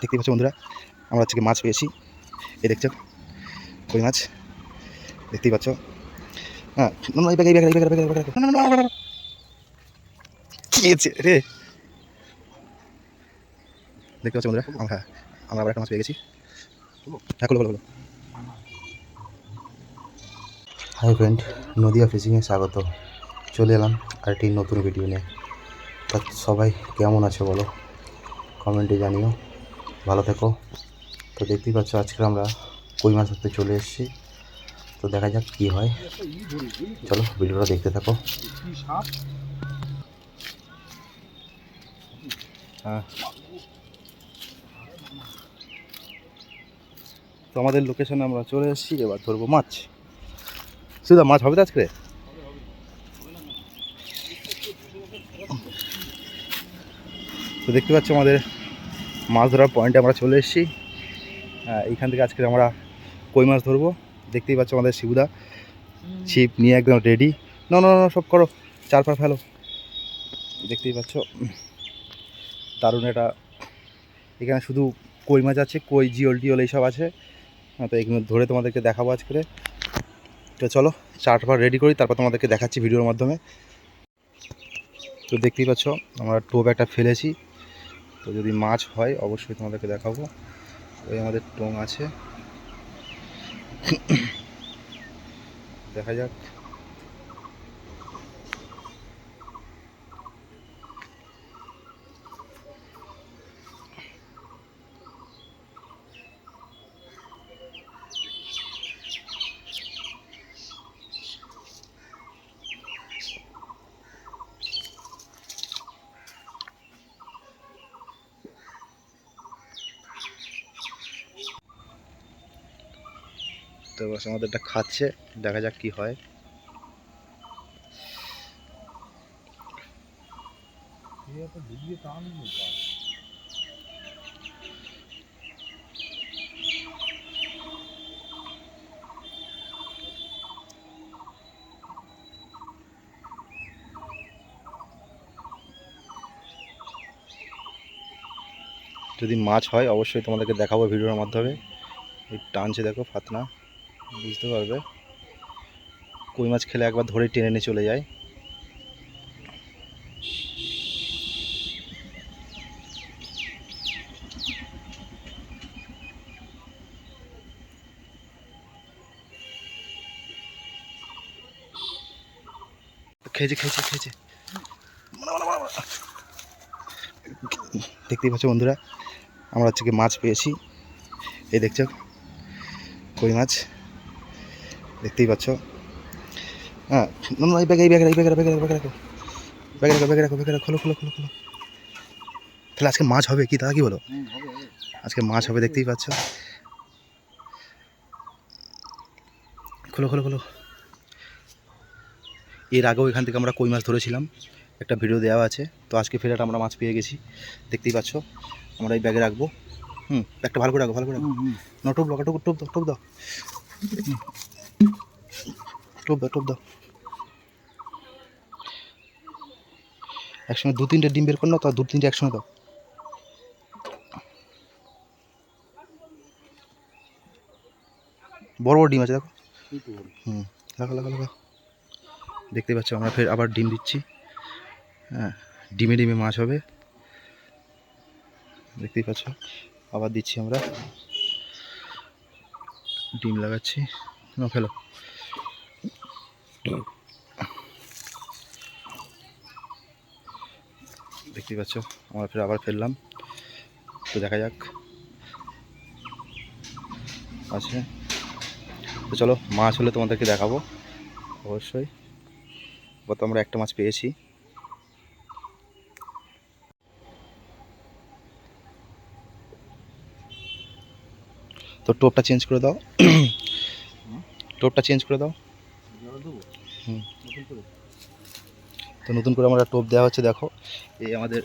দেখতেই পাচ্ছ বন্ধুরা, আমরা আজকে মাছ পেয়েছি। এই দেখছ, কই মাছ? দেখতেই পাচ্ছ। হ্যাঁ রে? দেখতে পাচ্ছ বন্ধুরা, আমরা আমরা আবার একটা মাছ পেয়ে গেছি। হ্যাঁ খোলো খোলো হাই ফ্রেন্ড নদিয়া ফিশিংয়ে স্বাগত। চলে এলাম আরেকটি নতুন ভিডিও নিয়ে। তা সবাই কেমন আছো বলো? কমেন্টে জানিও। ভালো থেকো। তো দেখতেই পাচ্ছ, আজকে আমরা কই মাছ ধরতে চলে এসেছি। তো দেখা যাক কী হয়। চলো, ভিডিওটা দেখতে থাকো। হ্যাঁ। তো আমাদের লোকেশনে আমরা চলে এসেছি, এবার ধরবো মাছ। সুদা মাছ হবে তো আজকে? তো দেখতে পাচ্ছ আমাদের মাছ ধরার পয়েন্টে আমরা চলে এসেছি। এইখান থেকে আজকে আমরা কই মাছ ধরবো? দেখতেই পাচ্ছ আমাদের শিবুদা। ছিপ নিয়ে একদম রেডি না না সব করো। চার পা ফেলো। দেখতেই পাচ্ছ। দারুণ এটা এখানে শুধু কই মাছ আছে কই জিওল টিওল এইসব আছে। হ্যাঁ, তো এগুলো ধরে তোমাদেরকে দেখাবো আজকে। তো চলো চারটা রেডি করি তারপর তোমাদেরকে দেখাচ্ছি ভিডিওর মাধ্যমে। তো দেখতেই পাচ্ছ আমরা টোপ একটা ফেলেছি। তো যদি মাছ হয় অবশ্যই তোমাদেরকে দেখাবো। ওই আমাদের টোং আছে। দেখা যাক। তো বাস, আমাদেরটা খাচ্ছে, দেখা যাক কি হয়। যদি মাছ হয়, অবশ্যই তোমাদেরকে দেখাবো ভিডিওর মাধ্যমে। এই টানছে দেখো ফাতনা। বুঝতে পারবে। কই মাছ খেলে একবার ধরে টেনে নিয়ে চলে যায়। খেয়েছে খেয়েছে খেয়েছে। দেখতেই পাচ্ছ বন্ধুরা, আমরা হচ্ছে কি মাছ পেয়েছি। এই দেখছ, কই মাছ? দেখতেই পাচ্ছ। হ্যাঁ না, এই ব্যাগে এই ব্যাগে এই ব্যাগে ব্যাগে ব্যাগে রাখো ব্যাগে রাখো ব্যাগে রাখো ব্যাগে রাখো খোলো খোলো খোলো খোলো। তাহলে আজকে মাছ হবে কি দাদা কি বলো? আজকে মাছ হবে দেখতেই পাচ্ছ। খোলো খোলো খোলো। এর আগেও এখান থেকে আমরা কই মাছ ধরেছিলাম একটা ভিডিও দেওয়া আছে। তো আজকে ফেরাট আমরা মাছ পেয়ে গেছি দেখতেই পাচ্ছ। আমরা এই ব্যাগে রাখব। হুম একটা ভালো করে রাখো ভালো করে রাখো। না টোপ দাও টোপ টোপ দাও টোপ দাও। টোপ দাও টোপ দাও। একসঙ্গে দু তিনটে ডিম বের কর না তো দু তিনটে একসঙ্গে দাও। বড় বড় ডিম আছে, দেখো। হুম, লাগা লাগা লাগা। দেখতে পাচ্ছ, আমরা ফের আবার ডিম দিচ্ছি। হ্যাঁ ডিমে ডিমে মাছ হবে। দেখতেই পাচ্ছ, আবার দিচ্ছি আমরা। ডিম লাগাচ্ছি। না ফেলো দেখতেই পাচ্ছ, আমরা ফের আবার ফেললাম তো দেখা যাক। আছে। তো চলো, মাছ হলে তোমাদেরকে দেখাবো। অবশ্যই। গত আমরা একটা মাছ পেয়েছি। তো টোপটা চেঞ্জ করে দাও। টোপটা চেঞ্জ করে দাও। তো নতুন করে আমরা টোপ দেওয়া হচ্ছে, দেখো। এই আমাদের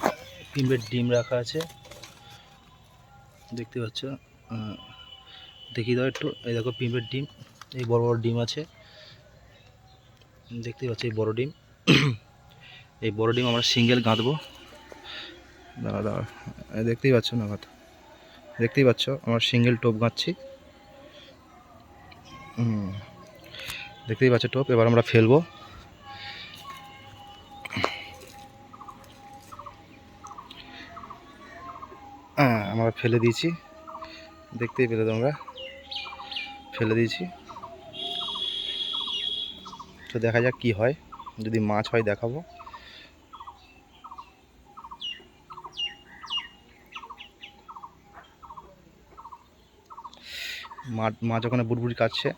ডিমের ডিম রাখা আছে। দেখতে পাচ্ছ? দেখি দাও একটু। এই দেখো পিঁপড়ের ডিম। এই বড় বড় ডিম আছে। দেখতে পাচ্ছি এই বড় ডিম। এই বড় ডিম আমরা সিঙ্গেল গাঁথবো। দাঁড়া দাঁড়া দেখতেই পাচ্ছ না কথা? দেখতেই পাচ্ছ? আমার সিঙ্গেল টোপ গাঁচ্ছি হুম। দেখতেই পাচ্ছ টোপ, এবার আমরা ফেলব। হ্যাঁ আমরা ফেলে দিয়েছি। দেখতেই পেলে তোমরা। ফেলে দিয়েছি। তো দেখা যাক কি হয়। যদি মাছ হয় দেখাবো। মা মাছ ওখানে বুড়বুড়ি কাটছে।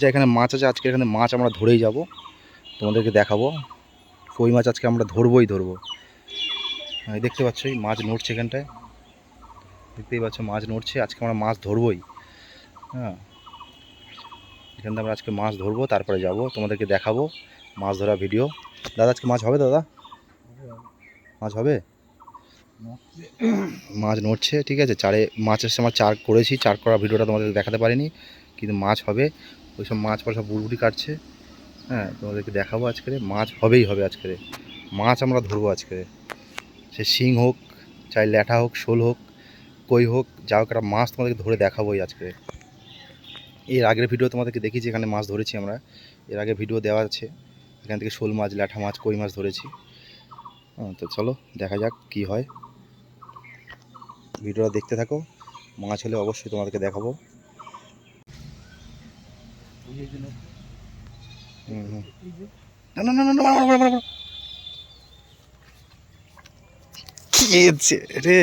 যে এখানে মাছ আছে, আজকে এখানে মাছ আমরা ধরেই যাব। তোমাদেরকে দেখাবো। কই মাছ আজকে আমরা ধরবোই ধরবো। দেখতে পাচ্ছ মাছ নড়ছে এখানটায়। দেখতেই পাচ্ছ, মাছ নড়ছে, আজকে আমরা মাছ ধরবোই। হ্যাঁ। এখান থেকে আমরা আজকে মাছ ধরবো, তারপরে যাব। তোমাদেরকে দেখাবো মাছ ধরা ভিডিও দাদা, আজকে মাছ হবে দাদা? মাছ হবে? মাছ নড়ছে, ঠিক আছে। চারে মাছের সময় চার করেছি, চার করা ভিডিওটা তোমাদের দেখাতে পারিনি। কিন্তু মাছ হবে ওই সব মাছ পর সব বুড়বুড়ি কাটছে। হ্যাঁ তোমাদেরকে দেখাবো আজকে মাছ হবেই হবে আজকে মাছ আমরা ধরবো আজকে সে শিং হোক চাই ল্যাঠা হোক শোল হোক কই হোক যা হোক একটা মাছ তোমাদেরকে ধরে দেখাবোই আজকে এর আগের ভিডিও তোমাদেরকে দেখিয়েছি এখানে মাছ ধরেছি আমরা। এর আগে ভিডিও দেওয়া আছে। এখান থেকে শোল মাছ ল্যাঠা মাছ কই মাছ ধরেছি। হ্যাঁ, তো চলো দেখা যাক কি হয়। ভিডিওটা দেখতে থাকো। মাছ হলে অবশ্যই তোমাদেরকে দেখাবো। না না না না মারো, মারো, মারো, রে?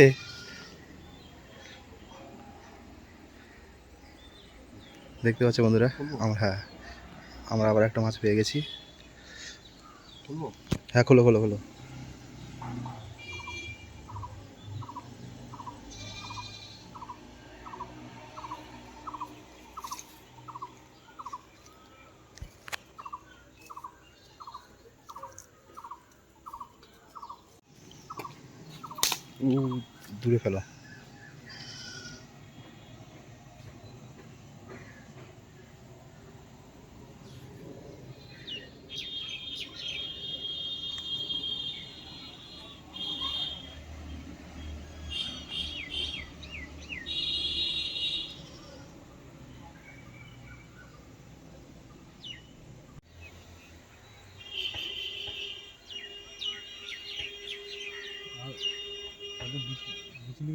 দেখতে পাচ্ছ বন্ধুরা আমরা হ্যাঁ আমরা আবার একটা মাছ পেয়ে গেছি। হ্যাঁ খোলো খোলো খোলো। দূরে ফেলো।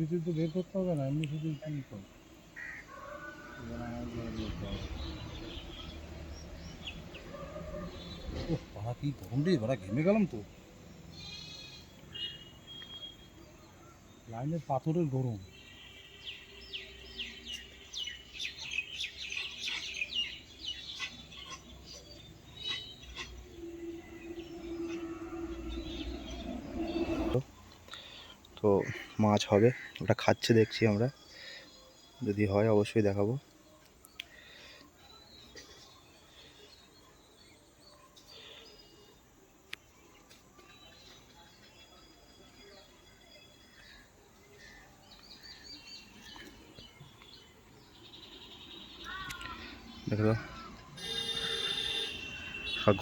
বিচলি তো বের করতে হবে না, এমনি শুধু কি কর কি গরম রে বাড়া ঘেমে গেলাম তো। লাইনের পাথরের গরম। তো মাছ হবে। ওটা খাচ্ছে দেখছি আমরা। যদি হয় অবশ্যই দেখাবো।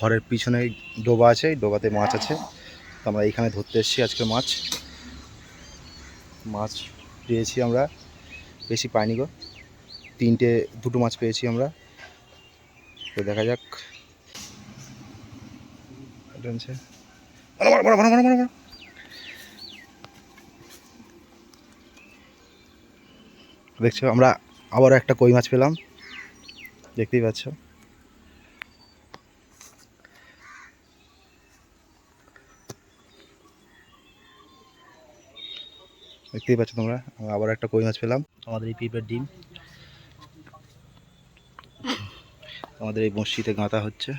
ঘরের পিছনে ডোবা আছে ডোবাতে মাছ আছে। তো আমরা এইখানে ধরতে এসেছি আজকে মাছ। মাছ পেয়েছি আমরা, বেশি পাইনি গো। তিনটে, দুটো মাছ পেয়েছি আমরা। তো দেখা যাক। দেখছ, আমরা আবারও একটা কই মাছ পেলাম। দেখতেই পাচ্ছ। দেখতেই পাচ্ছ তোমরা আবার একটা কই মাছ পেলাম, আমাদের এই পিঁপের ডিম। আমাদের এই বঁড়শিতে গাঁথা হচ্ছে।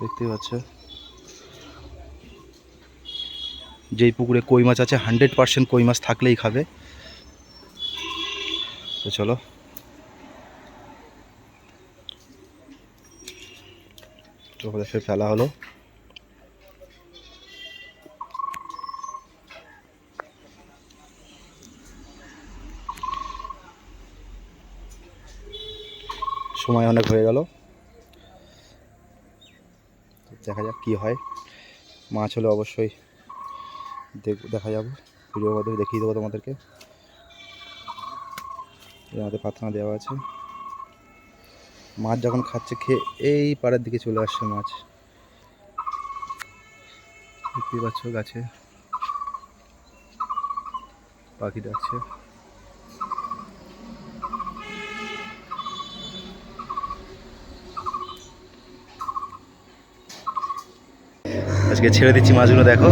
দেখতেই পাচ্ছ। যেই পুকুরে কই মাছ আছে হান্ড্রেড পার্সেন্ট কই মাছ থাকলেই খাবে। তো চলো। চৌপাশে ফেলা হলো। সময় অনেক হয়ে গেল। দেখা যাক কি হয়। মাছ হলে অবশ্যই দেখা যাবে। ভিডিও মাধ্যমে দেখিয়ে দেবো তোমাদেরকে। আমাদের প্রার্থনা দেওয়া আছে। মাছ যখন খাচ্ছে, খেয়ে এই পাড়ের দিকে চলে আসছে মাছ। দেখতেই পাচ্ছ গাছে পাখি ডাকছে। আজকে ছেড়ে দিচ্ছি মাছগুলো, দেখো।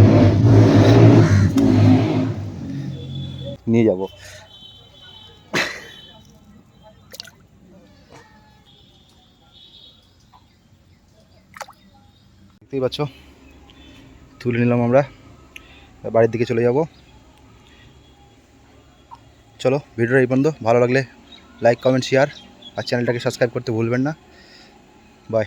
নিয়ে যাব। দেখতেই পাচ্ছ। তুলে নিলাম আমরা। বাড়ির দিকে চলে যাব। চলো, ভিডিওটা এই পর্যন্ত। ভালো লাগলে লাইক কমেন্ট শেয়ার আর চ্যানেলটাকে সাবস্ক্রাইব করতে ভুলবেন না। বাই